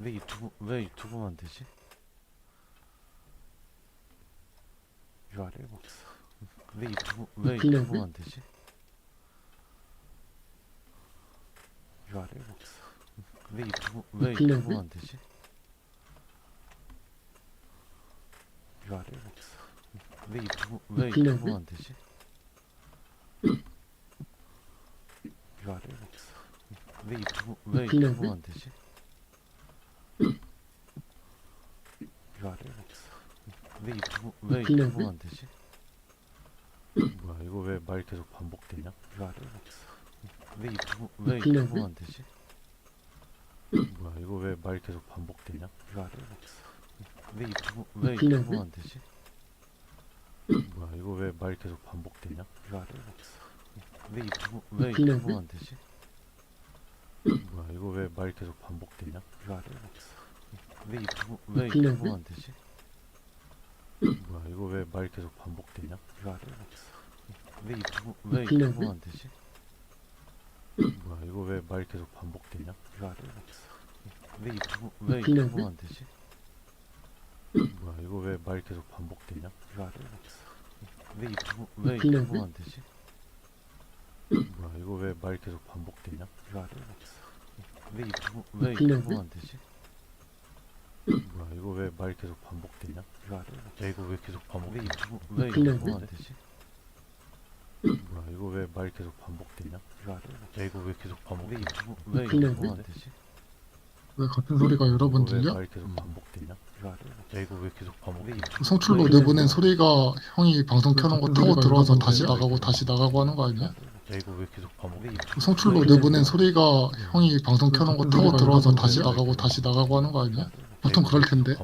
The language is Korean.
왜 유튜브 왜 유튜브만 되지? URL 복사. 왜 유튜브 왜? 유튜브만 되지? URL 복사. 왜 유튜브 왜? 유튜브만 되지? URL 복사. 왜 유튜브 왜? 유튜브만 되지? URL 복사. 왜 유튜브 왜? 유튜브만 되지? URL 복사. 왜 유튜브 왜 플래그? 유튜브만 되지? 뭐야 이거 왜 말 계속 반복되냐? 왜 유튜브 왜 플래그? 유튜브만 되지? 뭐야 이거 왜 말 계속 반복되냐? 왜 유튜브 왜 플래그? 유튜브만 되지? 뭐야 이거 왜 말 계속 반복되냐? 왜 유튜브 왜 플래그? 유튜브만 되지? 뭐야 이거 왜 말 계속 반복되냐? 왜 유튜브 왜 플래그? 유튜브만 되지? 뭐야 이거 왜 말 계속 반복되냐? URL 복사. 왜 유튜브 왜 플래그? 유튜브만 되지? 뭐야 이거 왜 말 계속 반복되냐? URL 복사. 왜 유튜브 왜 플래그? 유튜브만 되지? 뭐야 이거 왜 말 계속 반복되냐? URL 복사. 왜 유튜브 왜 플래그? 유튜브만 되지? 뭐야 이거 왜 말 계속 반복되냐? URL 복사. 왜 유튜브 왜 플래그? 유튜브만 되지? 이거 왜 말 계속 반복되냐? URL 복사. 야 이거 왜 계속 반복? 왜왜 플래그? 유튜브만 되지? 뭐야 이거 왜 말 계속 반복되냐? 야 이거 왜 계속 반복? 왜왜 플래그? 유튜브만 되지? 왜 같은 소리가 여러 번 이거 왜 들려? 말 계속 반복되냐? URL 복사. 야 이거 왜 계속 반복? 왜 유튜브 성출로 왜 내보낸 소리가 형이 방송 켜놓은 거 타고 들어와서 다시? 나가고 다시 나가고 하는 거 아니야? 야 이거 왜 계속 반복? 왜 유튜브 성출로 왜 내보낸 소리가 형이 방송 켜놓은 거 타고 들어와서 다시? 나가고 다시 나가고 하는 거 아니야? 야 보통 이거 그럴 텐데.